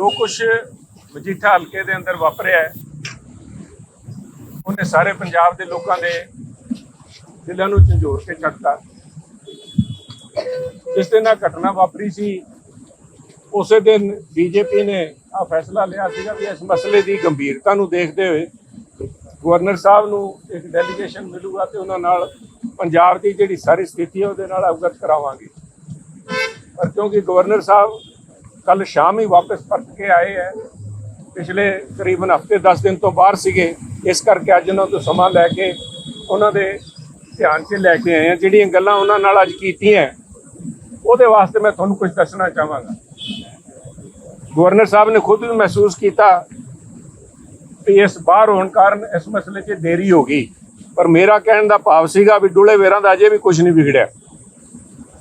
ਜੋ ਕੁਝ ਮਜੀਠਾ ਹਲਕੇ ਦੇ ਅੰਦਰ ਵਾਪਰਿਆ ਹੈ, ਉਹਨੇ ਸਾਰੇ ਪੰਜਾਬ ਦੇ ਲੋਕਾਂ ਦੇ ਦਿਲਾਂ ਨੂੰ ਝੰਜੋਰ ਕੇ ਚੱਕਤਾ ਜਿਸ ਦਿਨ ਇਹ ਘਟਨਾ ਵਾਪਰੀ ਸੀ, ਉਸੇ ਦਿਨ ਬੀਜੇਪੀ ਨੇ ਆ ਫੈਸਲਾ ਲਿਆ ਸੀਗਾ ਵੀ ਇਸ ਮਸਲੇ ਦੀ ਗੰਭੀਰਤਾ ਨੂੰ ਦੇਖਦੇ ਹੋਏ ਗਵਰਨਰ ਸਾਹਿਬ ਨੂੰ ਇੱਕ ਡੈਲੀਗੇਸ਼ਨ ਮਿਲੂਗਾ ਤੇ ਉਹਨਾਂ ਨਾਲ ਪੰਜਾਬ ਦੀ ਜਿਹੜੀ ਸਾਰੀ ਸਥਿਤੀ ਹੈ, ਉਹਦੇ ਨਾਲ ਅਵਗਤ ਕਰਾਵਾਂਗੇ। ਪਰ ਕਿਉਂਕਿ ਗਵਰਨਰ ਸਾਹਿਬ ਕੱਲ ਸ਼ਾਮ ਹੀ ਵਾਪਸ ਪਰਤ ਕੇ ਆਏ ਹੈ। ਪਿਛਲੇ ਤਕਰੀਬਨ ਹਫ਼ਤੇ 10 ਦਿਨ ਤੋਂ ਬਾਹਰ ਸੀਗੇ। ਇਸ ਕਰਕੇ ਅੱਜ ਉਹਨਾਂ ਤੋਂ ਸਮਾਂ ਲੈ ਕੇ ਉਹਨਾਂ ਦੇ ਧਿਆਨ 'ਚ ਲੈ ਕੇ ਆਏ ਆ ਜਿਹੜੀਆਂ ਗੱਲਾਂ ਉਹਨਾਂ ਨਾਲ ਅੱਜ ਕੀਤੀਆਂ ਉਹਦੇ ਵਾਸਤੇ ਮੈਂ ਤੁਹਾਨੂੰ ਕੁਝ ਦੱਸਣਾ ਚਾਹਾਂਗਾ। ਗਵਰਨਰ ਸਾਹਿਬ ਨੇ ਖੁਦ ਵੀ ਮਹਿਸੂਸ ਕੀਤਾ ਕਿ ਇਸ ਬਾਹਰ ਹੋਣ ਕਾਰਨ ਇਸ ਮਸਲੇ 'ਚ ਦੇਰੀ ਹੋ ਗਈ। ਪਰ ਮੇਰਾ ਕਹਿਣ ਦਾ ਭਾਵ ਸੀਗਾ ਵੀ ਡੁੱਲੇ ਵੇਰਾਂ ਦਾ ਅਜੇ ਵੀ ਕੁਝ ਨਹੀਂ ਵਿਗੜਿਆ।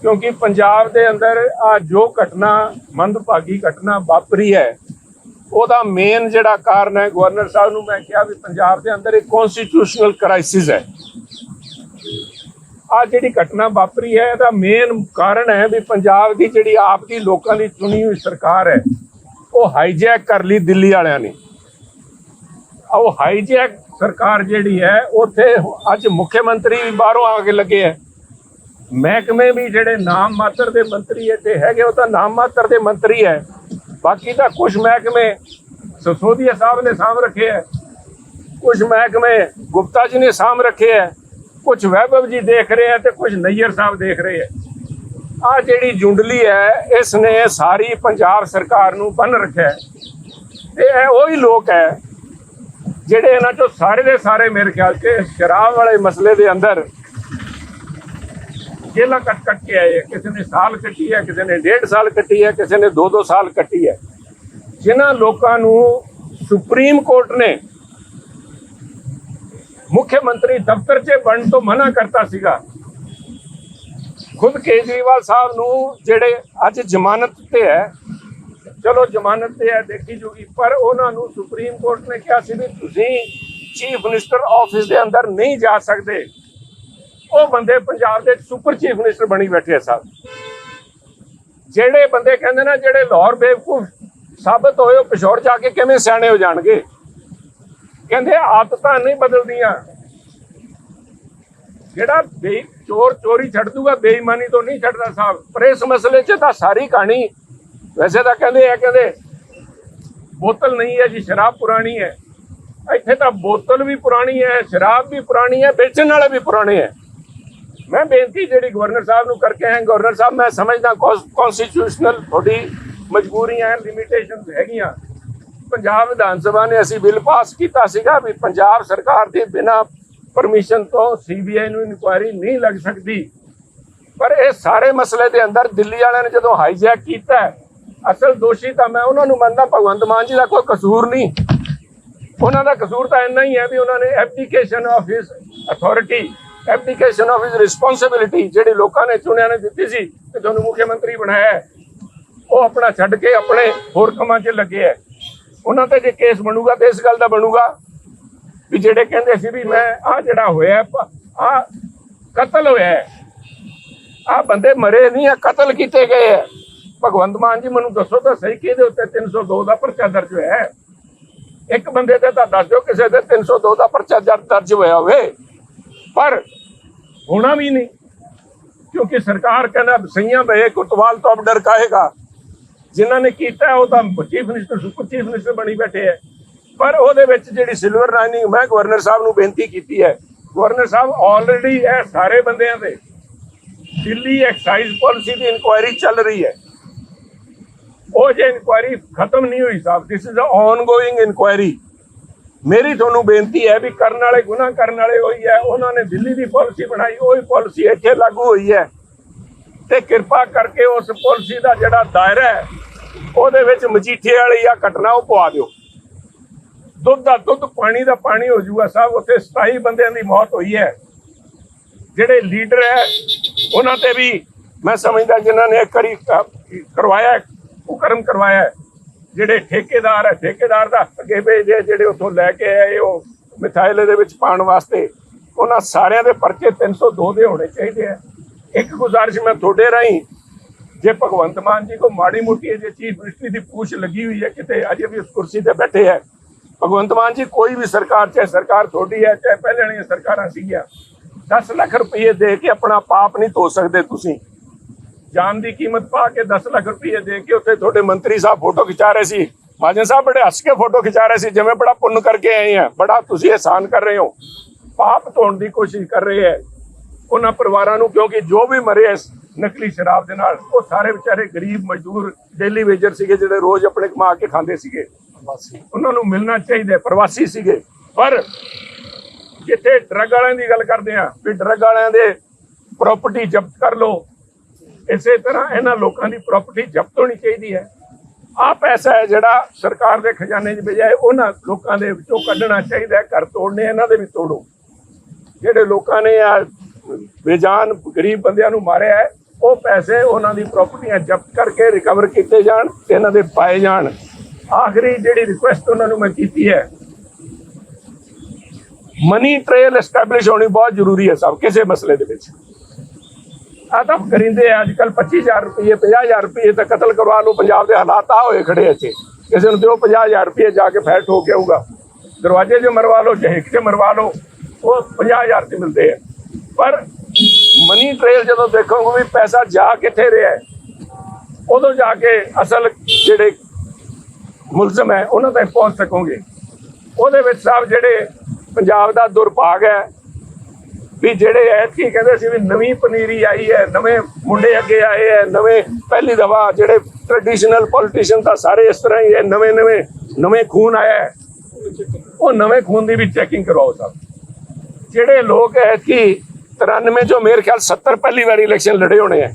ਕਿਉਂਕਿ ਪੰਜਾਬ ਦੇ ਅੰਦਰ ਆ ਜੋ ਘਟਨਾ, ਮੰਦਭਾਗੀ ਘਟਨਾ ਵਾਪਰੀ ਹੈ, ਉਹਦਾ ਮੇਨ ਜਿਹੜਾ ਕਾਰਨ ਹੈ ਗਵਰਨਰ ਸਾਹਿਬ ਨੂੰ ਮੈਂ ਕਿਹਾ ਵੀ ਪੰਜਾਬ ਦੇ ਅੰਦਰ ਇੱਕ ਕਨਸਟੀਟਿਊਸ਼ਨਲ ਕ੍ਰਾਈਸਿਸ ਹੈ। ਆ ਜਿਹੜੀ ਘਟਨਾ ਵਾਪਰੀ ਹੈ, ਇਹਦਾ ਮੇਨ ਕਾਰਨ ਹੈ ਵੀ ਪੰਜਾਬ ਦੀ ਜਿਹੜੀ ਆਪ ਦੀ ਲੋਕਾਂ ਦੀ ਚੁਣੀ ਹੋਈ ਸਰਕਾਰ ਹੈ, ਉਹ ਹਾਈਜੈਕ ਕਰ ਲਈ ਦਿੱਲੀ ਵਾਲਿਆਂ ਨੇ। ਉਹ ਹਾਈਜੈਕ ਸਰਕਾਰ ਜਿਹੜੀ ਹੈ, ਉੱਥੇ ਅੱਜ ਮੁੱਖ ਮੰਤਰੀ ਵੀ ਬਾਹਰੋਂ ਆ ਕੇ ਲੱਗੇ ਹੈ। ਮਹਿਕਮੇ ਵੀ ਜਿਹੜੇ ਨਾਮ ਮਾਤਰ ਦੇ ਮੰਤਰੀ ਇੱਥੇ ਹੈਗੇ ਉਹ ਤਾਂ ਨਾਮ ਮਾਤਰ ਦੇ ਮੰਤਰੀ ਹੈ। ਬਾਕੀ ਤਾਂ ਕੁਝ ਮਹਿਕਮੇ ਸਸੋਦੀਆ ਸਾਹਿਬ ਨੇ ਸਾਂਭ ਰੱਖੇ ਹੈ। ਕੁਝ ਮਹਿਕਮੇ ਗੁਪਤਾ ਜੀ ਨੇ ਸਾਂਭ ਰੱਖੇ ਹੈ। ਕੁਝ ਵੈਭਵ ਜੀ ਦੇਖ ਰਹੇ ਹੈ ਤੇ ਕੁਝ ਨਈਅਰ ਸਾਹਿਬ ਦੇਖ ਰਹੇ ਹੈ। ਆ ਜਿਹੜੀ ਜੁੰਡਲੀ ਹੈ ਇਸ ਨੇ ਸਾਰੀ ਪੰਜਾਬ ਸਰਕਾਰ ਨੂੰ ਬੰਨ ਰੱਖਿਆ ਹੈ। ਤੇ ਇਹ ਉਹੀ ਲੋਕ ਹੈ, ਜਿਹੜੇ ਇਹਨਾਂ ਚੋਂ ਸਾਰੇ ਦੇ ਸਾਰੇ ਮੇਰੇ ਖਿਆਲ 'ਚ ਸ਼ਰਾਬ ਵਾਲੇ ਮਸਲੇ ਦੇ ਅੰਦਰ ਜੇਲਾਂ ਕੱਟ ਕੱਟ ਕੇ ਆਏ ਹੈ। ਕਿਸੇ ਨੇ ਸਾਲ ਕੱਟੀ ਹੈ, ਕਿਸੇ ਨੇ ਡੇਢ ਸਾਲ ਕੱਟੀ ਹੈ, ਕਿਸੇ ਨੇ ਦੋ ਦੋ ਸਾਲ ਕੱਟੀ ਹੈ ਜਿਨ੍ਹਾਂ ਲੋਕਾਂ ਨੂੰ ਸੁਪਰੀਮ ਕੋਰਟ ਨੇ ਮੁੱਖ ਮੰਤਰੀ ਦਫ਼ਤਰ 'ਚ ਬਣਨ ਤੋਂ ਮਨਾ ਕਰਤਾ ਸੀਗਾ ਖੁਦ ਕੇਜਰੀਵਾਲ ਸਾਹਿਬ ਨੂੰ ਜਿਹੜੇ ਅੱਜ ਜ਼ਮਾਨਤ ਤੇ ਹੈ, ਚਲੋ ਜ਼ਮਾਨਤ ਤੇ ਹੈ, ਦੇਖੀ ਜੂਗੀ, ਪਰ ਉਹਨਾਂ ਨੂੰ ਸੁਪਰੀਮ ਕੋਰਟ ਨੇ ਕਿਹਾ ਸੀ ਵੀ ਤੁਸੀਂ ਚੀਫ ਮਿਨਿਸਟਰ ਆਫਿਸ ਦੇ ਅੰਦਰ ਨਹੀਂ ਜਾ ਸਕਦੇ ਉਹ ਬੰਦੇ ਪੰਜਾਬ ਦੇ ਸੁਪਰ ਚੀਫ ਮਿਨਿਸਟਰ ਬਣੀ ਬੈਠੇ ਆ ਸਾਹਿਬ। ਜਿਹੜੇ ਬੰਦੇ ਕਹਿੰਦੇ ਨਾ ਜਿਹੜੇ ਲਾਹੌਰ ਬੇਵਕੂਫ ਸਾਬਤ ਹੋਏ, ਉਹ ਪਿਸ਼ੌਰ ਜਾ ਕੇ ਕਿਵੇਂ ਸਿਆਣੇ ਹੋ ਜਾਣਗੇ? ਕਹਿੰਦੇ ਆਦਤਾਂ ਨਹੀਂ ਬਦਲਦੀਆਂ। ਜਿਹੜਾ ਬੇ ਚੋਰ ਚੋਰੀ ਛੱਡ ਦੂਗਾ, ਬੇਈਮਾਨੀ ਤੋਂ ਨਹੀਂ ਛੱਡਦਾ ਸਾਹਿਬ। ਪਰ ਇਸ ਮਸਲੇ 'ਚ ਤਾਂ ਸਾਰੀ ਕਹਾਣੀ ਵੈਸੇ ਤਾਂ ਕਹਿੰਦੇ ਆ, ਕਹਿੰਦੇ ਬੋਤਲ ਨਹੀਂ ਹੈ ਜੀ, ਸ਼ਰਾਬ ਪੁਰਾਣੀ ਹੈ। ਇੱਥੇ ਤਾਂ ਬੋਤਲ ਵੀ ਪੁਰਾਣੀ ਹੈ, ਸ਼ਰਾਬ ਵੀ ਪੁਰਾਣੀ ਹੈ, ਵੇਚਣ ਵਾਲੇ ਵੀ ਪੁਰਾਣੇ ਹੈ। ਮੈਂ ਬੇਨਤੀ ਜਿਹੜੀ ਗਵਰਨਰ ਸਾਹਿਬ ਨੂੰ ਕਰਕੇ ਹੈ ਗਵਰਨਰ ਸਾਹਿਬ, ਮੈਂ ਸਮਝਦਾ ਕਨਸਟੀਟਿਊਸ਼ਨਲ ਤੁਹਾਡੀ ਮਜਬੂਰੀਆਂ ਲਿਮਿਟੇਸ਼ਨਸ ਹੈਗੀਆਂ। ਪੰਜਾਬ ਵਿਧਾਨ ਸਭਾ ਨੇ ਅਸੀਂ ਬਿੱਲ ਪਾਸ ਕੀਤਾ ਸੀਗਾ ਵੀ ਪੰਜਾਬ ਸਰਕਾਰ ਦੇ ਬਿਨਾ ਪਰਮਿਸ਼ਨ ਤੋਂ ਸੀਬੀਆਈ ਨੂੰ ਇਨਕੁਆਇਰੀ ਨਹੀਂ ਲੱਗ ਸਕਦੀ। ਪਰ ਇਹ ਸਾਰੇ ਮਸਲੇ ਦੇ ਅੰਦਰ ਦਿੱਲੀ ਵਾਲਿਆਂ ਨੇ ਜਦੋਂ ਹਾਈਜੈਕ ਕੀਤਾ ਅਸਲ ਦੋਸ਼ੀ ਤਾਂ ਮੈਂ ਉਹਨਾਂ ਨੂੰ ਮੰਨਦਾ, ਭਗਵੰਤ ਮਾਨ ਜੀ ਦਾ ਕੋਈ ਕਸੂਰ ਨਹੀਂ। ਉਹਨਾਂ ਦਾ ਕਸੂਰ ਤਾਂ ਇੰਨਾ ਹੀ ਹੈ ਵੀ ਉਹਨਾਂ ਨੇ application of his authority application of his responsibility ਜਿਹੜੀ ਲੋਕਾਂ ਨੇ ਚੁਣਿਆ ਨੇ ਦਿੱਤੀ ਸੀ, ਤੇ ਤੁਹਾਨੂੰ ਮੁੱਖ ਮੰਤਰੀ ਬਣਾਇਆ ਉਹ ਆਪਣਾ ਛੱਡ ਕੇ ਆਪਣੇ ਹੋਰ ਕੰਮਾਂ 'ਚ ਲੱਗੇ ਹੈ। ਉਹਨਾਂ ਤੇ ਜੇ ਕੇਸ ਬਣੂਗਾ ਤੇ ਇਸ ਗੱਲ ਦਾ ਬਣੂਗਾ ਵੀ ਜਿਹੜੇ ਕਹਿੰਦੇ ਸੀ ਵੀ ਮੈਂ ਆ ਜਿਹੜਾ ਹੋਇਆ ਆ ਕਤਲ ਹੋਇਆ ਹੈ। ਆ ਬੰਦੇ ਮਰੇ ਨਹੀਂ ਆ ਕਤਲ ਕੀਤੇ ਗਏ ਹੈ। ਭਗਵੰਤ ਮਾਨ ਜੀ ਮੈਨੂੰ ਦੱਸੋ ਤਾਂ ਸਹੀ ਕਿਹਦੇ ਉੱਤੇ 302 ਦਾ ਪਰਚਾ ਦਰਜ ਹੋਇਆ ਹੈ? ਇੱਕ ਬੰਦੇ ਤੇ ਤਾਂ ਦੱਸ ਦਿਓ, ਕਿਸੇ ਦੇ 302 ਦਾ ਪਰਚਾ ਦਰਜ ਹੋਇਆ ਹੋਵੇ। ਪਰ ਹੋਣਾ ਵੀ ਨਹੀਂ। ਕਿਉਂਕਿ ਸਰਕਾਰ ਕਹਿੰਦਾ ਸਈਆਂ ਬਏ ਕੁਤਵਾਲ ਤੋਂ ਅਬ ਡਰ ਕਾਹੇਗਾ? ਜਿਨ੍ਹਾਂ ਨੇ ਕੀਤਾ ਉਹ ਤਾਂ chief minister super chief minister ਬਣੀ ਬੈਠੇ ਹੈ। ਪਰ ਉਹਦੇ ਵਿੱਚ ਜਿਹੜੀ ਸਿਲਵਰ ਲਾਈਨਿੰਗ ਮੈਂ ਗਵਰਨਰ ਸਾਹਿਬ ਨੂੰ ਬੇਨਤੀ ਕੀਤੀ ਹੈ, ਗਵਰਨਰ ਸਾਹਿਬ ਆਲਰੇਡੀ ਇਹ ਸਾਰੇ ਬੰਦਿਆਂ ਦੇ। ਦਿੱਲੀ ਐਕਸਾਈਜ਼ ਪਾਲਿਸੀ ਦੀ ਇਨਕੁਆਇਰੀ ਚੱਲ ਰਹੀ ਹੈ। ਉਹ ਜੇ ਇਨਕੁਆਇਰੀ ਖਤਮ ਨਹੀਂ ਹੋਈ ਸਾਹਿਬ this is a ongoing inquiry ਮੇਰੀ ਤੁਹਾਨੂੰ ਬੇਨਤੀ ਹੈ ਵੀ ਕਰਨ ਵਾਲੇ ਗੁਨਾਹ ਕਰਨ ਵਾਲੇ ਹੋਈ ਹੈ ਉਹਨਾਂ ਨੇ ਦਿੱਲੀ ਦੀ ਪਾਲਿਸੀ ਬਣਾਈ ਉਹੀ ਪਾਲਿਸੀ ਇੱਥੇ ਲਾਗੂ ਹੋਈ ਹੈ। ਤੇ ਕਿਰਪਾ ਕਰਕੇ ਉਸ ਪਾਲਿਸੀ ਦਾ ਜਿਹੜਾ ਦਾਇਰਾ ਹੈ ਉਹਦੇ ਵਿੱਚ ਮਜੀਠੇ ਵਾਲੀ ਆ ਘਟਨਾ ਉਹ ਪਵਾ ਦਿਓ। ਦੁੱਧ ਦਾ ਦੁੱਧ ਪਾਣੀ ਦਾ ਪਾਣੀ ਹੋ ਜੂਗਾ ਸਾਹਿਬ ਉੱਥੇ 27 ਬੰਦਿਆਂ ਦੀ ਮੌਤ ਹੋਈ ਹੈ। ਜਿਹੜੇ ਲੀਡਰ ਹੈ ਉਹਨਾਂ ਤੇ ਵੀ ਮੈਂ ਸਮਝਦਾ ਜਿਨ੍ਹਾਂ ਨੇ ਕਰੀ ਕਰਵਾਇਆ ਹੈ, ਕੁਕਰਮ ਕਰਵਾਇਆ ਜਿਹੜੇ ਠੇਕੇਦਾਰ ਹੈ, ਠੇਕੇਦਾਰ ਦਾ ਅੱਗੇ ਭੇਜੇ ਜਿਹੜੇ ਉੱਥੋਂ ਲੈ ਕੇ ਆਏ ਉਹ ਮਿਥਾਇਲ ਦੇ ਵਿੱਚ ਪਾਉਣ ਵਾਸਤੇ, ਉਹਨਾਂ ਸਾਰਿਆਂ ਦੇ ਪਰਚੇ 302 ਦੇ ਹੋਣੇ ਚਾਹੀਦੇ ਆ। ਇੱਕ ਗੁਜ਼ਾਰਿਸ਼ ਮੈਂ ਤੁਹਾਡੇ ਰਾਹੀਂ, ਜੇ ਭਗਵੰਤ ਮਾਨ ਜੀ ਕੋ ਮਾੜੀ ਮੋਟੀ ਜੇ ਚੀਫ ਮਿਨਿਸਟਰੀ ਦੀ ਪੂਛ ਲੱਗੀ ਹੋਈ ਹੈ, ਕਿਤੇ ਅਜੇ ਵੀ ਉਸ ਕੁਰਸੀ ਤੇ ਬੈਠੇ ਹੈ, ਭਗਵੰਤ ਮਾਨ ਜੀ ਕੋਈ ਵੀ ਸਰਕਾਰ, ਚਾਹੇ ਸਰਕਾਰ ਤੁਹਾਡੀ ਹੈ, ਚਾਹੇ ਪਹਿਲੇ ਵਾਲੀਆਂ ਸਰਕਾਰਾਂ ਸੀਗੀਆਂ 10 ਲੱਖ ਰੁਪਏ ਦੇ ਕੇ ਆਪਣਾ ਪਾਪ ਨਹੀਂ ਧੋ ਸਕਦੇ ਤੁਸੀਂ। ਜਾਨ ਦੀ ਕੀਮਤ ਪਾ ਕੇ 10 ਲੱਖ ਰੁਪਏ ਦੇ ਕੇ ਉੱਥੇ ਤੁਹਾਡੇ ਮੰਤਰੀ ਸਾਹਿਬ ਫੋਟੋ ਖਿਚਾ ਰਹੇ ਸੀ। ਮਾਜਨ ਸਾਹਿਬ ਬੜੇ ਹੱਸ ਕੇ ਫੋਟੋ ਖਿਚਾ ਰਹੇ ਸੀ ਜਿਵੇਂ ਬੜਾ ਪੁੰਨ ਕਰਕੇ ਆਏ ਆ। ਬੜਾ ਤੁਸੀਂ ਇਹਸਾਨ ਕਰ ਰਹੇ ਹੋ। ਪਾਪ ਧੋਣ ਦੀ ਕੋਸ਼ਿਸ਼ ਕਰ ਰਹੇ ਹੈ ਉਹਨਾਂ ਪਰਿਵਾਰਾਂ ਨੂੰ ਕਿਉਂਕਿ ਜੋ ਵੀ ਮਰੇ ਇਸ ਨਕਲੀ ਸ਼ਰਾਬ ਦੇ ਨਾਲ ਉਹ ਸਾਰੇ ਵਿਚਾਰੇ ਗਰੀਬ ਮਜ਼ਦੂਰ ਡੇਲੀ ਵੇਜਰ ਸੀਗੇ ਜਿਹੜੇ ਰੋਜ਼ ਆਪਣੇ ਕਮਾ ਕੇ ਖਾਂਦੇ ਸੀਗੇ। ਉਹਨਾਂ ਨੂੰ ਮਿਲਣਾ ਚਾਹੀਦਾ ਪ੍ਰਵਾਸੀ ਸੀਗੇ। ਪਰ ਜਿੱਥੇ ਡਰੱਗ ਵਾਲਿਆਂ ਦੀ ਗੱਲ ਕਰਦੇ ਆ ਵੀ ਡਰੱਗ ਵਾਲਿਆਂ ਦੇ ਪ੍ਰਾਪਰਟੀ ਜ਼ਬਤ ਕਰ ਲਓ ਇਸੇ ਤਰ੍ਹਾਂ ਇਹਨਾਂ ਲੋਕਾਂ ਦੀ ਪ੍ਰਾਪਰਟੀ ਜ਼ਬਤ ਹੋਣੀ ਚਾਹੀਦੀ ਹੈ। ਆ ਪੈਸਾ ਹੈ ਜਿਹੜਾ ਸਰਕਾਰ ਦੇ ਖਜ਼ਾਨੇ 'ਚ ਬਜਾਏ ਉਹਨਾਂ ਲੋਕਾਂ ਦੇ ਵਿੱਚੋਂ ਕੱਢਣਾ ਚਾਹੀਦਾ ਘਰ ਤੋੜਨੇ ਇਹਨਾਂ ਦੇ ਵੀ ਤੋੜੋ। ਜਿਹੜੇ ਲੋਕਾਂ ਨੇ ਆ ਬੇਜਾਨ ਗਰੀਬ ਬੰਦਿਆਂ ਨੂੰ ਮਾਰਿਆ ਹੈ, ਉਹ ਪੈਸੇ ਉਹਨਾਂ ਦੀ ਪ੍ਰਾਪਰਟੀਆਂ ਜ਼ਬਤ ਕਰਕੇ ਰਿਕਵਰ ਕੀਤੇ ਜਾਣ ਤੇ ਇਹਨਾਂ ਦੇ ਪਾਏ ਜਾਣ। ਆਖਰੀ ਜਿਹੜੀ ਰਿਕੁਐਸਟ ਉਹਨਾਂ ਨੂੰ ਮੈਂ ਕੀਤੀ ਹੈ ਮਨੀ ਟ੍ਰੇਲ ਐਸਟੈਬਲਿਸ਼ ਹੋਣੀ ਬਹੁਤ ਜ਼ਰੂਰੀ ਹੈ ਸਭ, ਕਿਸੇ ਮਸਲੇ ਦੇ ਵਿੱਚ। ਆ ਤਾਂ ਕਰਿੰਦੇ ਆ ਅੱਜ ਕੱਲ 25000 ਰੁਪਏ 50000 ਰੁਪਏ ਤਾਂ ਕਤਲ ਕਰਵਾ ਲਓ, ਪੰਜਾਬ ਦੇ ਹਾਲਾਤ ਆ ਹੋਏ ਖੜੇ ਇੱਥੇ। ਕਿਸੇ ਨੂੰ ਦਿਓ 50000 ਰੁਪਏ ਜਾ ਕੇ ਫੈਟ ਹੋ ਕੇ ਆਊਗਾ। ਦਰਵਾਜ਼ੇ 'ਚ ਮਰਵਾ ਲਓ ਚਾਹੇ ਕਿਤੇ ਮਰਵਾ ਲਓ, ਉਹ 50000 'ਚ ਮਿਲਦੇ ਆ। ਪਰ ਮਨੀ ਟ੍ਰੇਲ ਜਦੋਂ ਦੇਖੋਗੇ ਵੀ ਪੈਸਾ ਜਾ ਕਿੱਥੇ ਰਿਹਾ ਉਦੋਂ ਜਾ ਕੇ ਅਸਲ ਜਿਹੜੇ ਮੁਲਜ਼ਮ ਹੈ, ਉਹਨਾਂ ਤੱਕ ਪਹੁੰਚ ਸਕੋਗੇ। ਉਹਦੇ ਵਿੱਚ ਸਾਹਿਬ ਜਿਹੜੇ ਪੰਜਾਬ ਦਾ ਦੁਰਭਾਗ ਹੈ ਵੀ ਜਿਹੜੇ ਐਤਕੀ ਕਹਿੰਦੇ ਸੀ ਵੀ ਨਵੀਂ ਪਨੀਰੀ ਆਈ ਹੈ, ਨਵੇਂ ਮੁੰਡੇ ਅੱਗੇ ਆਏ ਹੈ, ਨਵੇਂ ਪਹਿਲੀ ਦਫਾ ਜਿਹੜੇ ਟ੍ਰੈਡੀਸ਼ਨਲ ਪੋਲੀਟੀਸ਼ੀਅਨ ਤਾਂ ਸਾਰੇ ਇਸ ਤਰ੍ਹਾਂ ਹੀ ਹੈ, ਨਵੇਂ ਨਵੇਂ ਨਵੇਂ ਖੂਨ ਆਇਆ ਉਹ ਨਵੇਂ ਖੂਨ ਦੀ ਵੀ ਚੈਕਿੰਗ ਕਰਵਾਓ ਸਾਹਿਬ ਜਿਹੜੇ ਲੋਕ ਐਤਕੀ 93 ਜੋ ਮੇਰੇ ਖਿਆਲ 70 ਪਹਿਲੀ ਵਾਰੀ ਇਲੈਕਸ਼ਨ ਲੜੇ ਹੋਣੇ ਆ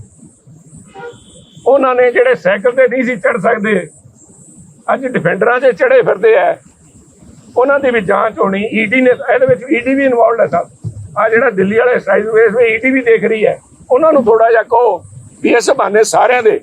ਉਹਨਾਂ ਨੇ ਜਿਹੜੇ ਸਾਈਕਲ ਤੇ ਨਹੀਂ ਸੀ ਚੜ ਸਕਦੇ, ਅੱਜ ਡਿਫੈਂਡਰਾਂ 'ਚ ਚੜੇ ਫਿਰਦੇ ਆ ਉਹਨਾਂ ਦੀ ਵੀ ਜਾਂਚ ਹੋਣੀ ਈਡੀ ਨੇ, ਇਹਦੇ ਵਿੱਚ ਈਡੀ ਵੀ ਇਨਵੋਲਡ ਹੈ ਸਭ ਆ ਜਿਹੜਾ ਦਿੱਲੀ ਵਾਲੇ ਸਾਈਜ਼ ਵੇਸ ਵਿੱਚ ਈਡੀ ਵੀ ਦੇਖ ਰਹੀ ਹੈ, ਉਹਨਾਂ ਨੂੰ ਥੋੜਾ ਜਿਹਾ ਕਹੋ ਵੀ ਇਸ ਬਹਾਨੇ ਸਾਰਿਆਂ ਦੇ,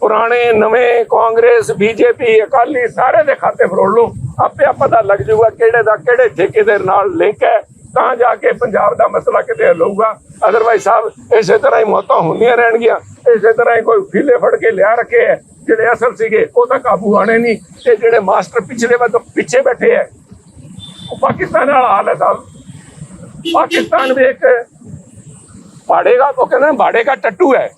ਪੁਰਾਣੇ, ਨਵੇਂ ਕਾਂਗਰਸ, ਬੀਜੇਪੀ, ਅਕਾਲੀ ਸਾਰੇ ਦੇ ਖਾਤੇ ਫਰੋੜ ਲਓ। ਆਪੇ ਆ ਪਤਾ ਲੱਗ ਜਾਊਗਾ ਕਿਹੜੇ ਦਾ ਕਿਹੜੇ ਠੇਕੇ ਦੇ ਨਾਲ ਲਿੰਕ ਹੈ, ਤਾਂ ਜਾ ਕੇ ਪੰਜਾਬ ਦਾ ਮਸਲਾ ਕਿਤੇ ਹੱਲ ਹੋਊਗਾ। ਅਦਰਵਾਈਜ਼ ਸਾਹਿਬ ਇਸੇ ਤਰ੍ਹਾਂ ਹੀ ਮੌਤਾਂ ਹੁੰਦੀਆਂ ਰਹਿਣਗੀਆਂ। ਇਸੇ ਤਰ੍ਹਾਂ ਹੀ ਕੋਈ ਫੀਲੇ ਫੜ ਕੇ ਲਿਆ ਰੱਖੇ ਹੈ, ਜਿਹੜੇ ਅਸਲ ਸੀਗੇ, ਉਹ ਤਾਂ ਕਾਬੂ ਆਣੇ ਨਹੀਂ। ਤੇ ਜਿਹੜੇ ਮਾਸਟਰ ਪਿਛਲੇ ਵੱਲ ਪਿੱਛੇ ਬੈਠੇ ਹੈ, ਉਹ ਪਾਕਿਸਤਾਨ ਨਾਲ ਹਾਲ ਹੈ ਸਾਹਿਬ ਪਾਕਿਸਤਾਨ ਵੀ ਇੱਕ ਬਾੜੇਗਾ ਉਹ ਕਹਿੰਦੇ ਨੇ ਬਾੜੇਗਾ ਟੱਟੂ ਹੈ।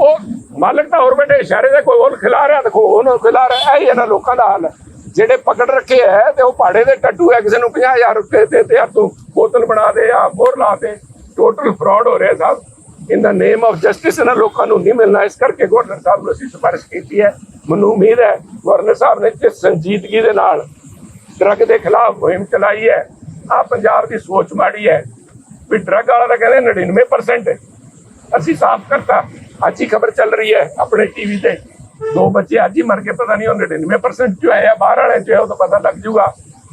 ਉਹ ਮਾਲਕ ਤਾਂ ਹੋਰ ਬੈਠੇ ਇਸ਼ਾਰੇ ਦੇ ਕੋਈ ਹੋਰ ਖਿਲਾ ਰਿਹਾ ਦੇਖੋ ਉਹਨੂੰ ਖਿਲਾ ਰਿਹਾ ਇਹ ਹੀ ਇਹਨਾਂ ਲੋਕਾਂ ਦਾ ਹਾਲ ਹੈ। ਜਿਹੜੇ ਪਕੜ ਰੱਖੇ ਹੈ ਤੇ ਉਹ ਪਾੜੇ ਦੇ ਟੱਟੂ ਹੈ, ਕਿਸੇ ਨੂੰ 50000 ਰੁਪਏ ਦੇ ਤੇ ਆ ਤੂੰ ਬੋਤਲ ਬਣਾ ਦੇ ਆ ਹੋਰ ਲਾ ਦੇ ਟੋਟਲ ਫਰਾਡ ਹੋ ਰਿਹਾ ਸਾਹਿਬ ਇਨ ਦਾ ਨੇਮ ਆਫ ਜਸਟਿਸ ਇਹਨਾਂ ਲੋਕਾਂ ਨੂੰ ਨਹੀਂ ਮਿਲਣਾ, ਇਸ ਕਰਕੇ ਗਵਰਨਰ ਸਾਹਿਬ ਨੂੰ ਅਸੀਂ ਸਿਫਾਰਿਸ਼ ਕੀਤੀ ਹੈ। ਮੈਨੂੰ ਉਮੀਦ ਹੈ ਗਵਰਨਰ ਸਾਹਿਬ ਨੇ ਜਿਸ ਸੰਜੀਦਗੀ ਦੇ ਨਾਲ ਡਰੱਗ ਦੇ ਖਿਲਾਫ ਮੁਹਿੰਮ ਚਲਾਈ ਹੈ ਆ ਪੰਜਾਬ ਦੀ ਸੋਚ ਮਾੜੀ ਹੈ ਵੀ ਡਰੱਗ ਵਾਲਾ ਤਾਂ ਕਹਿੰਦੇ 99% ਹੈ। ਅਸੀਂ ਸਾਫ਼ ਕਰਤਾ। ਅੱਜ ਹੀ ਖਬਰ ਚੱਲ ਰਹੀ ਹੈ ਆਪਣੇ ਟੀਵੀ ਤੇ। ਦੋ ਬੱਚੇ ਅੱਜ ਹੀ ਮਰ ਕੇ ਪਤਾ ਨਹੀਂ ਉਹ 99% ਜੋ ਆਇਆ ਬਾਹਰ ਵਾਲੇ ਜੋ ਹੈ ਉਹ ਤਾਂ ਪਤਾ ਲੱਗ ਜੂਗਾ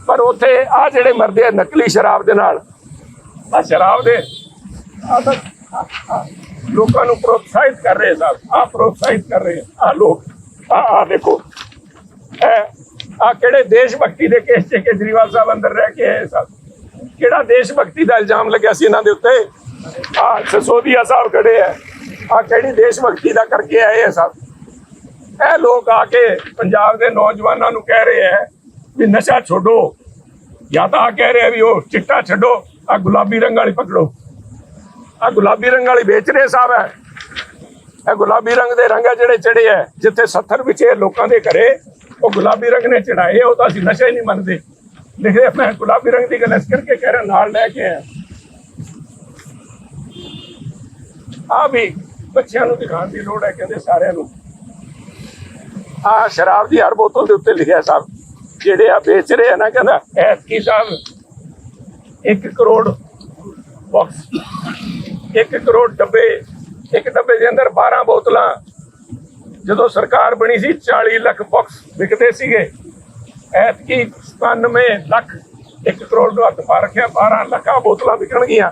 ਪਰ ਉੱਥੇ ਆ ਜਿਹੜੇ ਮਰਦੇ ਆ ਨਕਲੀ ਸ਼ਰਾਬ ਦੇ ਨਾਲ ਆ ਸ਼ਰਾਬ ਦੇ ਆ ਤਾਂ ਲੋਕਾਂ ਨੂੰ ਪ੍ਰੋਤਸਾਹਿਤ ਕਰ ਰਹੇ ਸਾਹਿਬ ਆ ਪ੍ਰੋਤਸਾਹਿਤ ਕਰ ਰਹੇ ਆ ਲੋਕ ਆ ਆ ਦੇਖੋ। ਆ ਕਿਹੜੇ ਦੇਸ਼ ਭਗਤੀ ਦੇ ਕੇਸ 'ਚ ਕੇਜਰੀਵਾਲ ਸਾਹਿਬ ਅੰਦਰ ਰਹਿ ਕੇ ਆਏ ਸਾਹਿਬ ਕਿਹੜਾ ਦੇਸ਼ ਭਗਤੀ ਦਾ ਇਲਜ਼ਾਮ ਲੱਗਿਆ ਸੀ ਇਹਨਾਂ ਦੇ ਉੱਤੇ? ਆ ਸਸੋਦੀਆ ਸਾਹਿਬ ਖੜੇ ਆ। ਆ ਕਿਹੜੀ ਦੇਸ਼ ਭਗਤੀ ਦਾ ਕਰਕੇ ਆਏ ਆ ਸਭ? ਇਹ ਲੋਕ ਆ ਕੇ ਪੰਜਾਬ ਦੇ ਨੌਜਵਾਨਾਂ ਨੂੰ ਕਹਿ ਰਹੇ ਹੈ ਵੀ ਨਸ਼ਾ ਛੱਡੋ। ਜਾਂ ਤਾਂ ਆ ਕਹਿ ਰਹੇ ਵੀ ਉਹ ਚਿੱਟਾ ਛੱਡੋ ਆ ਗੁਲਾਬੀ ਰੰਗ ਵਾਲੀ ਪਕੜੋ। ਆ ਗੁਲਾਬੀ ਰੰਗ ਵਾਲੀ ਵੇਚ ਰਹੇ ਸਾਹਿਬ ਹੈ ਇਹ ਗੁਲਾਬੀ ਰੰਗ ਦੇ ਰੰਗ ਆ ਜਿਹੜੇ ਚੜੇ ਆ। ਜਿੱਥੇ 70 ਵਿਚੇ ਲੋਕਾਂ ਦੇ ਘਰੇ, ਉਹ ਗੁਲਾਬੀ ਰੰਗ ਨੇ ਚੜਾਏ ਉਹ ਤਾਂ ਅਸੀਂ ਨਸ਼ਾ ਹੀ ਨਹੀਂ ਮੰਨਦੇ। ਲਿਖਦੇ ਮੈਂ ਗੁਲਾਬੀ ਰੰਗ ਦੀ ਗੱਲ ਇਸ ਕਰਕੇ ਕਹਿ ਰਿਹਾ, ਨਾਲ ਲੈ ਕੇ ਆਇਆ। ਆ ਵੀ ਬੱਚਿਆਂ ਨੂੰ ਦਿਖਾਉਣ ਦੀ ਲੋੜ ਹੈ, ਕਹਿੰਦੇ ਸਾਰਿਆਂ ਨੂੰ। ਆ ਸ਼ਰਾਬ ਦੀ ਹਰ ਬੋਤਲ ਦੇ ਉੱਤੇ ਲਿਖਿਆ ਸਾਹਿਬ, ਜਿਹੜੇ ਆ ਵੇਚ ਰਹੇ ਆ ਨਾ, ਕਹਿੰਦਾ ਐਤਕੀ ਸਾਹਿਬ 1 ਕਰੋੜ ਬਾਕਸ 1 ਕਰੋੜ ਡੱਬੇ, ਇੱਕ ਡੱਬੇ ਦੇ ਅੰਦਰ 12 ਬੋਤਲਾਂ, ਜਦੋਂ ਸਰਕਾਰ ਬਣੀ ਸੀ 40 ਲੱਖ ਬਾਕਸ ਵਿਕਦੇ ਸੀਗੇ। ਐਤਕੀ 97 ਲੱਖ 1 ਕਰੋੜ ਨੂੰ ਹੱਥ ਪਾ ਰੱਖਿਆ 12 ਲੱਖਾਂ ਬੋਤਲਾਂ ਵਿਕਣਗੀਆਂ।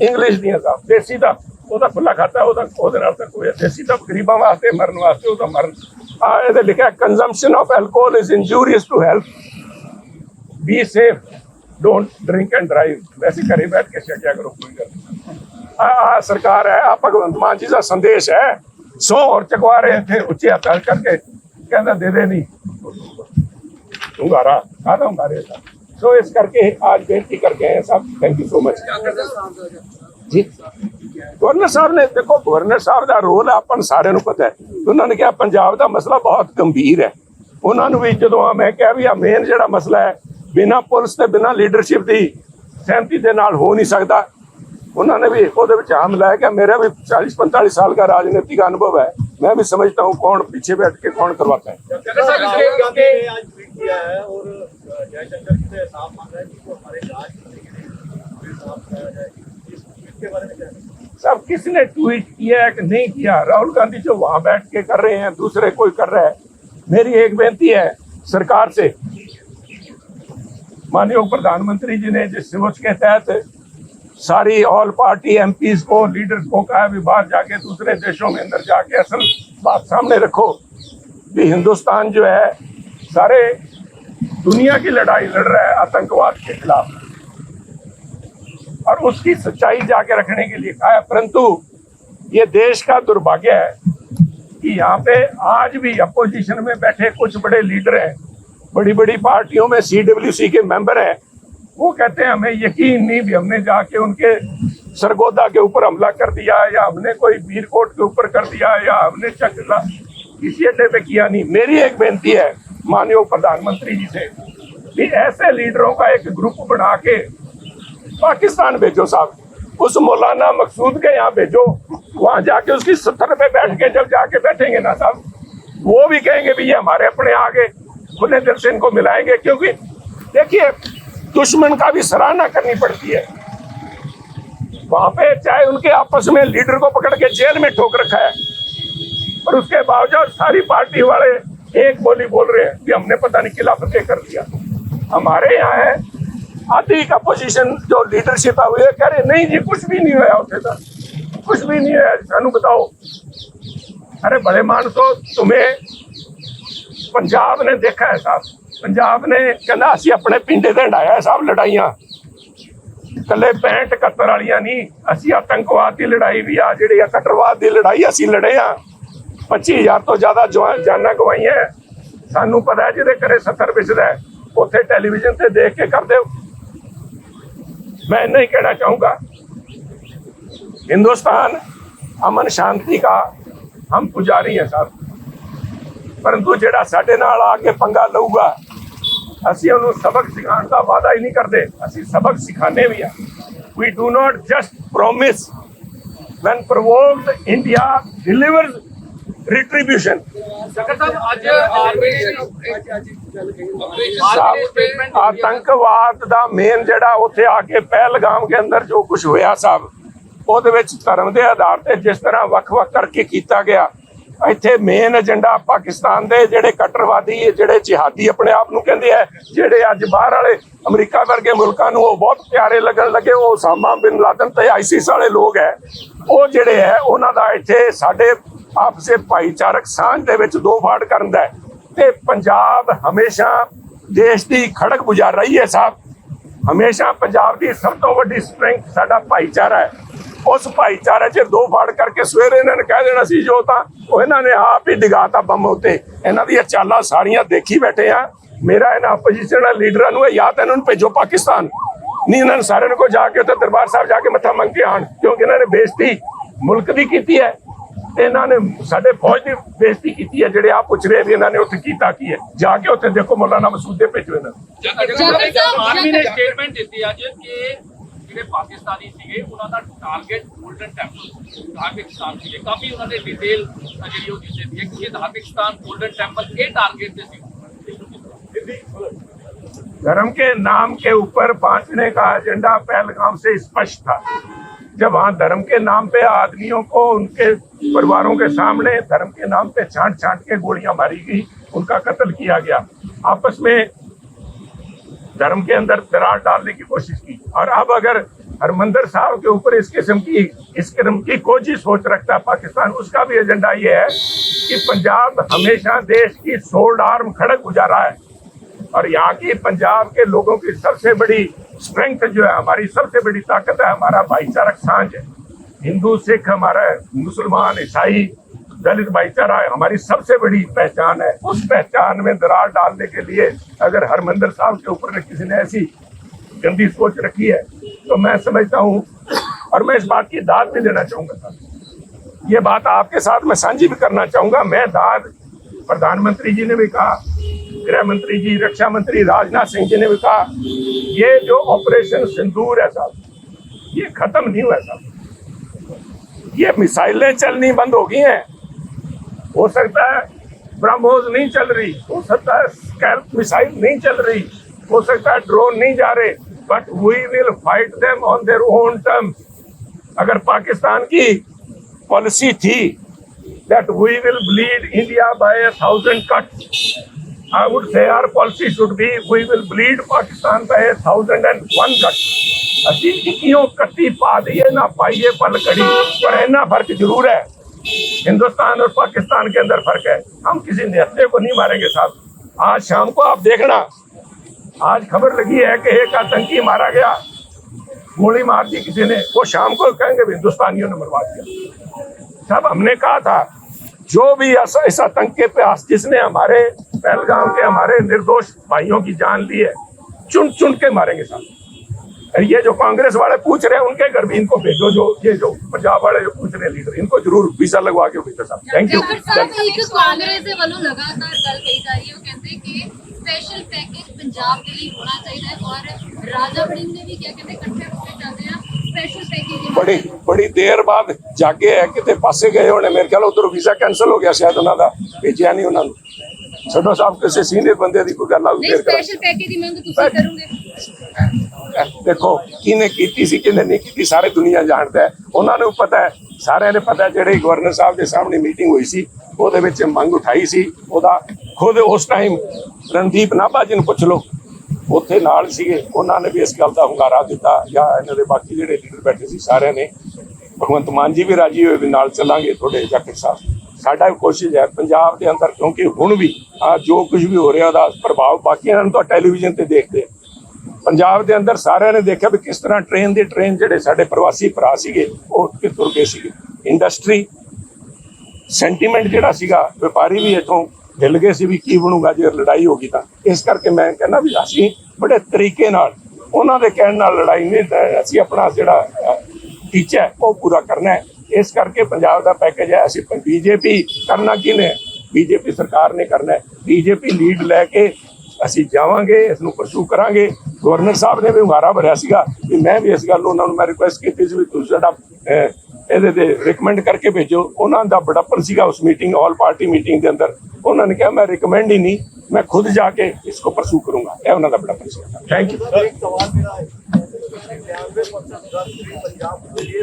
ਇੰਗਲਿਸ਼ ਦੀਆਂ ਸਾਹਿਬ ਦੇਸੀ ਦਾ ਉਹਦਾ ਖੁੱਲਾ ਖਾਤਾ, ਉਹਦਾ ਉਹਦੇ ਨਾਲ ਤਾਂ ਕੋਈ ਦੇਸੀ ਤਾਂ ਗਰੀਬਾਂ ਵਾਸਤੇ, ਮਰਨ ਵਾਸਤੇ ਉਹ ਮਰਨ। ਆ, ਇਹਦੇ ਲਿਖਿਆ consumption of alcohol is injurious to health be safe don't drink and drive ਵੈਸੇ ਘਰੇ ਬੈਠ ਕੇ ਛਕਿਆ ਕਰੋ, ਕੋਈ ਗੱਲ ਆ ਸਰਕਾਰ ਹੈ, ਆ ਭਗਵੰਤ ਮਾਨ ਜੀ ਦਾ ਸੰਦੇਸ਼ ਹੈ। ਸੋ ਹੋਰ ਚਕਵਾ ਰਹੇ ਇੱਥੇ ਉੱਚੇ ਹੱਥ ਕਰਕੇ, ਕਹਿੰਦਾ ਦੇ ਦੇ ਨਹੀਂ। ਹੁੰਗਾਰਾ ਕਾਹਦਾ ਹੁੰਗਾਰੇ ਦਾ ਸੋ ਇਸ ਕਰਕੇ ਅੱਜ ਬੇਨਤੀ ਕਰਕੇ ਆਏ ਸਭ ਥੈਂਕ ਯੂ ਸੋ ਮਚ ਜੀ ਗਵਰਨਰ ਸਾਹਿਬ ਨੇ ਦੇਖੋ ਗਵਰਨਰ ਸਾਹਿਬ ਦਾ ਰੋਲ ਆਪਾਂ ਨੂੰ ਸਾਰਿਆਂ ਨੂੰ ਪਤਾ ਹੈ ਉਹਨਾਂ ਨੇ ਕਿਹਾ ਪੰਜਾਬ ਦਾ ਮਸਲਾ ਬਹੁਤ ਗੰਭੀਰ ਹੈ ਉਹਨਾਂ ਨੂੰ ਵੀ ਜਦੋਂ ਆ ਮੈਂ ਕਿਹਾ ਵੀ ਆ ਮੇਨ ਜਿਹੜਾ ਮਸਲਾ ਹੈ ਬਿਨਾਂ ਪੁਲਿਸ ਤੇ ਬਿਨਾਂ ਲੀਡਰਸ਼ਿਪ ਦੀ ਸਹਿਮਤੀ ਦੇ ਨਾਲ ਹੋ ਨਹੀਂ ਸਕਦਾ ਉਹਨਾਂ ਨੇ ਵੀ ਉਹਦੇ ਵਿੱਚ ਹਮ ਲਾਇਆ ਕਿ मेरा भी 40 45 साल का राजनीतिक अनुभव है मैं भी समझता हूँ कौन पीछे बैठ के कौन करवाता है किया है और जयशंकर से साफ़ मांगा है कि वो हमारे राज करने के लिए साफ़ जाए। सब किसने ट्वीट किया कि नहीं किया? राहुल गांधी जो वहाँ बैठ के कर रहे हैं, दूसरे कोई कर रहा है? मेरी एक बेनती है सरकार से। माननीय प्रधानमंत्री जी ने जिस सोच के तहत सारी ऑल पार्टी एमपीज को, लीडर्स को कहा भी बाहर जाके दूसरे देशों में अंदर जाके असल बात सामने रखो। कि हिंदुस्तान जो है, सारे दुनिया की लड़ाई लड़ रहा है आतंकवाद के खिलाफ। और उसकी सच्चाई जाके रखने के लिए कहा है, परंतु ये देश का दुर्भाग्य है कि यहाँ पे आज भी अपोजिशन में बैठे कुछ बड़े लीडर हैं बड़ी बड़ी पार्टियों में सीडब्ल्यूसी के मेंबर हैं, वो कहते हैं, हमें यकीन नहीं भी हमने जाके उनके सरगोदा के ऊपर हमला कर दिया या हमने कोई वीरकोट के ऊपर कर दिया या हमने चक्ला किसी अड्डे पे किया नहीं। मेरी एक बेनती है माननीय प्रधानमंत्री जी से कि ऐसे लीडरों का एक ग्रुप बना के पाकिस्तान भेजो साहब। उस मौलाना मकसूद के यहाँ भेजो। वहाँ जाके उसकी सत्तर पे बैठ के जब जाके बैठेंगे ना साहब, वो भी कहेंगे भी ये हमारे अपने आगे, खुले दिल से इनको मिलाएँगे क्योंकि देखिए, दुश्मन का भी सराहना करनी पड़ती है। वहाँ पे चाहे उनके आपस में लीडर को पकड़ के जेल में ठोक रखा है और उसके बावजूद सारी पार्टी वाले एक बोली बोल रहे हैं कि हमने पता नहीं किला फतेह कर दिया हमारे यहाँ है आधी का पोजीशन जो लीडरशिप है वो ये कह रहे नहीं जी कुछ भी नहीं होया उसे तो कुछ भी नहीं होया सानू बताओ अरे बड़े मानसो तुम्हें पंजाब ने देखा है साहब पंजाब ने कहना ਅਸੀਂ ਆਪਣੇ ਪਿੰਡੇ ਤੇ ਹਟਾਇਆ ਸਾਹਿਬ ਲੜਾਈਆਂ ਕੱਲੇ 65 71 ਵਾਲੀਆਂ ਨਹੀਂ ਅਸੀਂ ਆਤੰਕਵਾਦ ਦੀ ਲੜਾਈ ਵੀ ਆ ਜਿਹੜੀ ਆ ਕਟਰਵਾਦ ਦੀ ਲੜਾਈ ਅਸੀਂ ਲੜੇ ਆ 25000 ਤੋਂ ਜ਼ਿਆਦਾ ਜਵਾਨ ਜਾਨਾਂ ਗਵਾਈਆਂ ਸਾਨੂੰ ਪਤਾ ਹੈ ਜਿਹਦੇ ਘਰੇ 70 ਵਿਸਦਾ ਹੈ, ਉੱਥੇ ਟੈਲੀਵਿਜ਼ਨ ਤੇ ਦੇਖ ਕੇ ਕਰ ਦਿਓ मैं नहीं कहना चाहूंगा हिंदुस्तान अमन शांति का हम पुजारी हैं साहब परंतु ਜਿਹੜਾ ਸਾਡੇ ਨਾਲ ਆ ਕੇ ਪੰਗਾ ਲਊਗਾ ਅਸੀਂ ਉਹਨੂੰ ਸਬਕ ਸਿਖਾਉਣ ਦਾ ਵਾਅਦਾ ਹੀ ਨਹੀਂ ਕਰਦੇ ਅਸੀਂ ਸਬਕ ਸਿਖਾਣੇ ਵੀ ਆ we do not just promise when provoked india delivers ਸਾਹਿਬ ਆਤੰਕਵਾਦ ਦਾ ਮੇਨ ਜਿਹੜਾ ਉੱਥੇ ਆ ਕੇ ਪਹਿਲਗਾਮ ਦੇ ਅੰਦਰ ਜੋ ਕੁਝ ਹੋਇਆ ਸਾਹਿਬ ਉਹਦੇ ਵਿੱਚ ਧਰਮ ਦੇ ਆਧਾਰ ਤੇ ਜਿਸ ਤਰ੍ਹਾਂ ਵੱਖ-ਵੱਖ ਕਰਕੇ ਕੀਤਾ ਗਿਆ ਇੱਥੇ ਮੇਨ ਏਜੰਡਾ ਪਾਕਿਸਤਾਨ ਦੇ ਜਿਹੜੇ ਕੱਟਰਵਾਦੀ ਜਿਹੜੇ ਜਿਹਾਦੀ ਆਪਣੇ ਆਪ ਨੂੰ ਕਹਿੰਦੇ ਆ ਜਿਹੜੇ ਅੱਜ ਬਾਹਰ ਵਾਲੇ ਅਮਰੀਕਾ ਵਰਗੇ ਮੁਲਕਾਂ ਨੂੰ ਉਹ ਬਹੁਤ ਪਿਆਰੇ ਲੱਗਣ ਲੱਗੇ ਉਹ ਉਸਾਮਾ ਬਿਨ ਲਾਦਨ ਤੇ ਆਈਸਿਸ ਵਾਲੇ ਲੋਕ ਹੈ ਉਹ ਜਿਹੜੇ ਹੈ ਉਹਨਾਂ ਦਾ ਇੱਥੇ ਸਾਡੇ ਆਪਸੇ ਭਾਈਚਾਰਕ ਸਾਂਝ ਦੇ ਵਿੱਚ ਦੋ ਫਾੜ ਕਰਨ ਦਾ ਤੇ ਪੰਜਾਬ ਹਮੇਸ਼ਾ ਦੇਸ਼ ਦੀ ਖੜਕ ਬੁਝਾ ਰਹੀ ਹੈ ਸਾਹਿਬ। ਹਮੇਸ਼ਾ ਪੰਜਾਬ ਦੀ ਸਭ ਤੋਂ ਵੱਡੀ ਸਟਰੈਂਥ ਸਾਡਾ ਭਾਈਚਾਰਾ ਹੈ। ਉਸ ਭਾਈਚਾਰੇ 'ਚ ਦੋ ਫਾੜ ਕਰਕੇ ਸਵੇਰੇ ਇਹਨਾਂ ਨੇ ਕਹਿ ਦੇਣਾ ਸੀ, ਜੋ ਤਾਂ ਉਹ ਇਹਨਾਂ ਨੇ ਆਪ ਹੀ ਡਿਗਾਤਾ ਬੰਮ ਉੱਤੇ। ਇਹਨਾਂ ਦੀਆਂ ਚਾਲਾਂ ਸਾਰੀਆਂ ਦੇਖੀ ਬੈਠੇ ਆ। ਮੇਰਾ ਇਹਨਾਂ ਆਪੋਜੀਸ਼ਨ ਲੀਡਰਾਂ ਨੂੰ ਇਹ ਯਾਦ ਇਹਨਾਂ ਨੂੰ ਭੇਜੋ ਪਾਕਿਸਤਾਨ। ਨਹੀਂ, ਇਹਨਾਂ ਨੂੰ ਸਾਰਿਆਂ ਨੂੰ ਕੋ ਜਾ ਕੇ ਉੱਥੇ ਦਰਬਾਰ ਸਾਹਿਬ ਜਾ ਕੇ ਮੱਥਾ ਮੰਗ ਕੇ ਆਣ ਕਿਉਂਕਿ ਇਹਨਾਂ ਨੇ ਬੇਇੱਜ਼ਤੀ ਮੁਲਕ ਦੀ ਕੀਤੀ ਹੈ। ਇਹਨਾਂ ਨੇ ਸਾਡੇ ਫੌਜ ਦੀ ਬੇਇੱਜ਼ਤੀ ਕੀਤੀ ਹੈ ਜਿਹੜੇ ਆ ਪੁੱਛ ਰਹੇ ਵੀ ਇਹਨਾਂ ਨੇ ਉੱਥੇ ਕੀਤਾ ਕੀ ਹੈ ਜਾ ਕੇ ਉੱਥੇ ਦੇਖੋ ਮੌਲਾਨਾ ਮਸੂਦ ਦੇ ਭੇਜੋ ਇਹਨਾਂ ਨੂੰ ਆਰਮੀ ਨੇ ਸਟੇਟਮੈਂਟ ਦਿੱਤੀ ਅੱਜ ਕਿ ਜਿਹੜੇ ਪਾਕਿਸਤਾਨੀ ਸੀਗੇ ਉਹਨਾਂ ਦਾ ਟਾਰਗੇਟ ਗੋਲਡਨ ਟੈਂਪਲ ਧਾਰਮਿਕ ਸਥਾਨ ਸੀਗੇ ਕਾਫੀ ਉਹਨਾਂ ਨੇ ਡਿਟੇਲ ਜਿਹੜੀ ਉਹ ਦਿੱਤੀ ਸੀ ਕਿ ਇਹ ਧਾਰਮਿਕ ਸਥਾਨ ਗੋਲਡਨ ਟੈਂਪਲ ਇਹ ਟਾਰਗੇਟ ਤੇ ਸੀ धर्म के नाम के ऊपर बांटने का एजेंडा पहलगाम से स्पष्ट था जब वहाँ धर्म के नाम पे आदमियों को, उनके परिवारों के सामने धर्म के नाम पे छांट छांट के गोलियाँ मारी गई, उनका कत्ल किया गया। आपस में धर्म के अंदर दरार डालने की कोशिश की। और अब अगर हरमंदर साहब के ऊपर इस किस्म की, इस किस्म की कोई सोच रखता है पाकिस्तान, उसका भी एजेंडा ये है कि पंजाब हमेशा देश की सोल्ड आर्म खड़क गुजारा है। और यहाँ की पंजाब के लोगों की सबसे बड़ी स्ट्रेंथ जो है, हमारी सबसे बड़ी ताकत है, हमारा भाईचारक साँझ है। हिंदू, सिख, हमारा मुसलमान, ईसाई, दलित भाईचारा हमारी सबसे बड़ी पहचान है। उस पहचान में दरार डालने के लिए अगर हरमंदिर साहब के ऊपर किसी ने ऐसी गंदी सोच रखी है तो मैं समझता हूँ और मैं इस बात की दाद भी देना चाहूँगा ये बात आपके साथ मैं साझी भी करना चाहूँगा। मैं दाद प्रधानमंत्री जी ने भी कहा गृह मंत्री जी, रक्षा मंत्री राजनाथ सिंह जी ने भी कहा, ये जो ऑपरेशन सिंदूर है साहब, ये खत्म नहीं हुआ साहब ये मिसाइलें चलनी बंद हो गई हैं हो सकता है ब्रह्मोस नहीं चल रही, हो सकता है मिसाइल नहीं चल रही, हो सकता है ड्रोन नहीं जा रहे but we will fight them on their own term अगर पाकिस्तान की पॉलिसी थी that we will bleed India by a thousand cuts. I would say our policy should be, we will bleed Pakistan by a thousand and one cut. असीम क्यों कट्टी पा दी ना पाई पल कड़ी। पर है फ़र्क ज़रूर है। हिंदुस्तान और पाकिस्तान के अंदर फ़र्क है। हम किसी नेत्ते को नहीं मारेंगे साहब। आज शाम को आप देखना। आज खबर लगी है कि एक आतंकी मारा गया। गोली मार दी किसी ने। वो शाम को कहेंगे, हिंदुस्तानियों ने मरवा दिया। सब हमने कहा था जो भी इस आतंक के प्रयास जिसने हमारे पहलगाम के हमारे निर्दोष भाइयों की जान ली है चुन चुन के मारेंगे साहब ये जो कांग्रेस वाले पूछ रहे हैं, उनके घर भी इनको भेजो, जो, ये जो पंजाब वाले जो पूछ रहे लीडर, इनको ज़रूर वीज़ा लगवा के भेजो साहब थैंक यू कांग्रेस वालों लगातार गल कही जा रही है, वो कहते हैं कि स्पेशल पैकेज पंजाब के लिए होना चाहिए और राजा ने भी क्या कहते हैं हैं। ਬੜੀ ਬੜੀ ਦੇਰ ਬਾਅਦ ਜਾਗੇ ਹੈ ਕਿਤੇ ਪਾਸੇ ਗਏ ਹੋਣੇ ਮੇਰੇ ਖਿਆਲ ਉਧਰ ਵੀਜ਼ਾ ਕੈਨਸਲ ਹੋ ਗਿਆ ਸ਼ਾਇਦ ਉਹਨਾਂ ਦਾ ਭੇਜਿਆ ਨਹੀਂ ਉਹਨਾਂ ਨੂੰ। ਛੱਡੋ ਸਾਹਿਬ ਕਿਸੇ ਸੀਨੀਅਰ ਬੰਦੇ ਦੀ ਕੋਈ ਗੱਲ ਆਉ ਫੇਰ ਸਪੈਸ਼ਲ ਪੈਕੇਜ ਦੀ ਮੰਗ ਤੁਸੀਂ ਕਰੋਗੇ। ਦੇਖੋ ਕਿਹਨੇ ਕੀਤੀ ਸੀ ਕਿਹਨੇ ਨਹੀਂ ਕੀਤੀ ਸਾਰੇ ਦੁਨੀਆ ਜਾਣਦਾ ਹੈ। ਉਹਨਾਂ ਨੂੰ ਪਤਾ ਹੈ ਸਾਰਿਆਂ ਨੇ ਪਤਾ ਜਿਹੜੇ ਗਵਰਨਰ ਸਾਹਿਬ ਦੇ ਸਾਹਮਣੇ ਮੀਟਿੰਗ ਹੋਈ ਸੀ ਉਹਦੇ ਵਿੱਚ ਮੰਗ ਉਠਾਈ ਸੀ ਉਹਦਾ ਖੁਦ ਉਸ ਟਾਈਮ ਰਣਦੀਪ ਨਾਭਾ ਜੀ ਨੂੰ ਪੁੱਛ ਲਓ। ਉੱਥੇ ਨਾਲ ਸੀਗੇ। ਉਹਨਾਂ ਨੇ ਵੀ ਇਸ ਗੱਲ ਦਾ ਹੁੰਗਾਰਾ ਦਿੱਤਾ ਜਾਂ ਇਹਨਾਂ ਦੇ ਬਾਕੀ ਜਿਹੜੇ ਲੀਡਰ ਬੈਠੇ ਸੀ ਸਾਰਿਆਂ ਨੇ। ਭਗਵੰਤ ਮਾਨ ਜੀ ਵੀ ਰਾਜੀ ਹੋਏ ਵੀ ਨਾਲ ਚੱਲਾਂਗੇ ਤੁਹਾਡੇ ਜਾਖੜ ਸਾਹਿਬ। ਸਾਡਾ ਕੋਸ਼ਿਸ਼ ਹੈ ਪੰਜਾਬ ਦੇ ਅੰਦਰ, ਕਿਉਂਕਿ ਹੁਣ ਵੀ ਆ ਜੋ ਕੁਝ ਵੀ ਹੋ ਰਿਹਾ ਉਹਦਾ ਪ੍ਰਭਾਵ ਬਾਕੀਆਂ ਨੂੰ ਤਾਂ ਟੈਲੀਵਿਜ਼ਨ ਤੇ ਦੇਖਦੇ ਪੰਜਾਬ ਦੇ ਅੰਦਰ ਸਾਰਿਆਂ ਨੇ ਦੇਖਿਆ ਵੀ ਕਿਸ ਤਰ੍ਹਾਂ ਟ੍ਰੇਨ ਦੇ ਟ੍ਰੇਨ ਜਿਹੜੇ ਸਾਡੇ ਪ੍ਰਵਾਸੀ ਭਰਾ ਸੀਗੇ, ਉਹ ਉੱਠ ਕੇ ਤੁਰ ਗਏ ਸੀਗੇ। ਇੰਡਸਟਰੀ ਸੈਂਟੀਮੈਂਟ ਜਿਹੜਾ ਸੀਗਾ, ਵਪਾਰੀ ਵੀ ਇਥੋਂ ਹਿੱਲ ਗਏ ਸੀ ਵੀ ਕੀ ਬਣੂਗਾ ਜੇ ਲੜਾਈ ਹੋ ਗਈ ਤਾਂ। ਇਸ ਕਰਕੇ ਮੈਂ ਕਹਿੰਦਾ ਵੀ ਅਸੀਂ ਬੜੇ ਤਰੀਕੇ ਨਾਲ ਉਹਨਾਂ ਦੇ ਕਹਿਣ ਨਾਲ ਲੜਾਈ ਨਹੀਂ ਅਸੀਂ ਆਪਣਾ ਜਿਹੜਾ ਟੀਚਾ ਹੈ, ਉਹ ਪੂਰਾ ਕਰਨਾ ਹੈ। ਇਸ ਕਰਕੇ ਪੰਜਾਬ ਦਾ ਪੈਕੇਜ ਹੈ, ਅਸੀਂ ਬੀਜੇਪੀ ਕਰਨਾ ਕਿਨੇ ਬੀਜੇਪੀ ਸਰਕਾਰ ਨੇ ਕਰਨਾ ਹੈ। ਬੀਜੇਪੀ ਲੀਡ ਲੈ ਕੇ ਅਸੀਂ ਜਾਵਾਂਗੇ ਇਸ ਨੂੰ ਪਰਸੂ ਕਰਾਂਗੇ। ਗਵਰਨਰ ਸਾਹਿਬ ਨੇ ਵੀ ਹੁੰਗਾਰਾ ਭਰਿਆ ਸੀਗਾ ਕਿ ਮੈਂ ਵੀ ਇਸ ਗੱਲ ਨੂੰ ਉਹਨਾਂ ਨੂੰ ਮੈਂ ਰਿਕੁਐਸਟ ਕੀਤੀ ਸੀ ਵੀ ਤੁਸੀਂ ਸਾਡਾ ਇਹਦੇ ਤੇ ਰਿਕਮੈਂਡ ਕਰਕੇ ਭੇਜੋ ਉਹਨਾਂ ਦਾ ਬੜਾਪਨ ਸੀਗਾ ਉਸ ਮੀਟਿੰਗ ਆਲ ਪਾਰਟੀ ਮੀਟਿੰਗ ਦੇ ਅੰਦਰ ਉਹਨਾਂ ਨੇ ਕਿਹਾ ਮੈਂ ਰਿਕਮੈਂਡ ਹੀ ਨਹੀਂ ਮੈਂ ਖੁਦ ਜਾ ਕੇ ਇਸ ਕੋ ਪਰਸੂ ਕਰੂੰਗਾ ਇਹ ਉਹਨਾਂ ਦਾ ਬੜਾਪਨ ਸੀਗਾ ਥੈਂਕ ਯੂ सर एक सवाल मेरा है बयानवे परसेंट दस भी पंजाब के लिए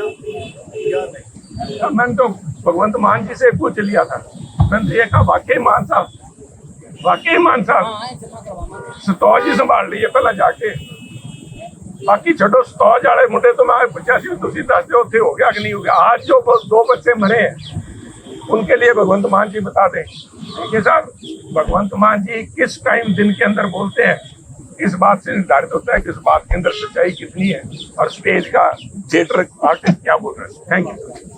या नहीं मैंने तो भगवंत मान जी से पूछ लिया था मैंने तो ये कहा वाकई मान साहब वाकई मान साहब ਸਤੌਜ ਹੀ ਸੰਭਾਲ ਲਈਏ ਪਹਿਲਾਂ ਜਾ ਕੇ ਬਾਕੀ ਛੱਡੋ ਸਤੌਜ ਵਾਲੇ ਮੁੰਡੇ ਤੋਂ ਮੈਂ ਪੁੱਛਿਆ ਸੀ ਤੁਸੀਂ ਦੱਸ ਦਿਓ ਉੱਥੇ ਹੋ ਗਿਆ ਕਿ ਨਹੀਂ ਹੋ ਗਿਆ आज जो वो दो बच्चे मरे हैं उनके लिए भगवंत मान जी बता दें देखिए साहब भगवंत मान जी किस टाइम दिन के अंदर बोलते हैं इस बात से निर्धारित होता है कि इस बात के अंदर सच्चाई कितनी है और स्टेज का थिएटर आर्टिस्ट क्या बोल रहे हैं थैंक यू